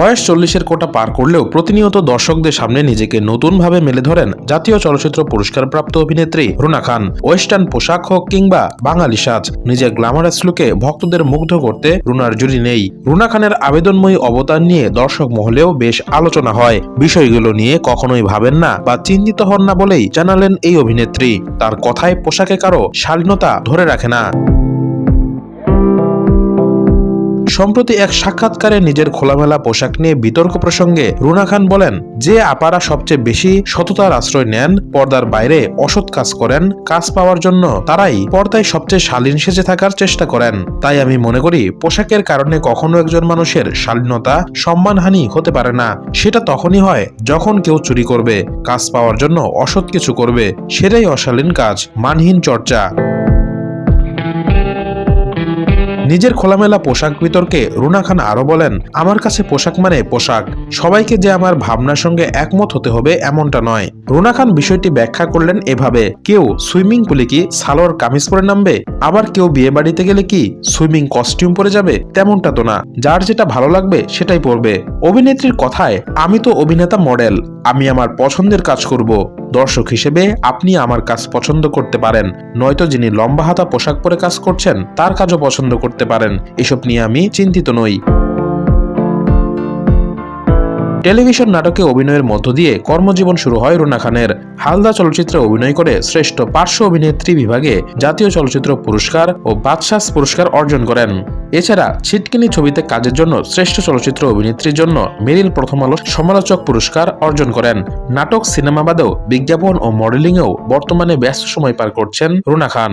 বয়স চল্লিশের কোটা পার করলেও প্রতিনিয়ত দর্শকদের সামনে নিজেকে নতুনভাবে মেলে ধরেন জাতীয় চলচ্চিত্র পুরস্কারপ্রাপ্ত অভিনেত্রী রুনা খান। ওয়েস্টার্ন পোশাক হোক কিংবা বাঙালি সাজ, নিজের গ্ল্যামারাস লুকে ভক্তদের মুগ্ধ করতে রুনার জুড়ি নেই। রুনা খানের আবেদনময়ী অবতার নিয়ে দর্শক মহলেও বেশ আলোচনা হয়। বিষয়গুলো নিয়ে কখনোই ভাবেন না বা চিন্তিত হন না বলেই জানালেন এই অভিনেত্রী। তার কথায় পোশাকে কারও শালীনতা ধরে রাখে না। সম্প্রতি এক সাক্ষাৎকারে নিজের খোলামেলা পোশাক নিয়ে বিতর্ক প্রসঙ্গে রুনা খান বলেন, যে আপারা সবচেয়ে বেশি সততার আশ্রয় নেন, পর্দার বাইরে অসৎ কাজ করেন, কাজ পাওয়ার জন্য তারাই পর্দায় সবচেয়ে শালীন সেজে থাকার চেষ্টা করেন। তাই আমি মনে করি, পোশাকের কারণে কখনো একজন মানুষের শালীনতা, সম্মানহানি হতে পারে না। সেটা তখনই হয় যখন কেউ চুরি করবে, কাজ পাওয়ার জন্য অসৎ কিছু করবে। সেটাই অশালীন কাজ, মানহীন চর্চা। নিজের খোলামেলা পোশাক বিতর্কে রুনা খান আরও বলেন, আমার কাছে পোশাক মানে পোশাক। সবাইকে যে আমার ভাবনার সঙ্গে একমত হতে হবে এমনটা নয়। রুনা খান বিষয়টি ব্যাখ্যা করলেন এভাবে, কেউ সুইমিং পুলে কি সালোয়ার কামিজ পরে নামবে? আবার কেউ বিয়ে বাড়িতে গেলে কি সুইমিং কস্টিউম পরে যাবে? তেমনটা তো না। যার যেটা ভালো লাগবে সেটাই পরবে। অভিনেত্রীর কথায়, আমি তো অভিনেতা মডেল। আমি আমার পছন্দের কাজ করব। দর্শক হিসেবে আপনি আমার কাজ পছন্দ করতে পারেন। নয়তো যিনি লম্বা হাতা পোশাক পরে কাজ করছেন, তার কাজও পছন্দ করতে পারেন। এসব নিয়ে আমি চিন্তিত নই। টেলিভিশন নাটকে অভিনয়ের মধ্য দিয়ে কর্মজীবন শুরু হয় রুনা খানের। হালদা চলচ্চিত্রে অভিনয় করে শ্রেষ্ঠ পার্শ্ব অভিনেত্রী বিভাগে জাতীয় চলচ্চিত্র পুরস্কার ও বাদশাস পুরস্কার অর্জন করেন। এছাড়া ছিটকিনি ছবিতে কাজের জন্য শ্রেষ্ঠ চলচ্চিত্র অভিনেত্রীর জন্য মেরিল প্রথম আলো সমালোচক পুরস্কার অর্জন করেন। নাটক সিনেমা বাদেও বিজ্ঞাপন ও মডেলিংয়েও বর্তমানে ব্যস্ত সময় পার করছেন রুনা খান।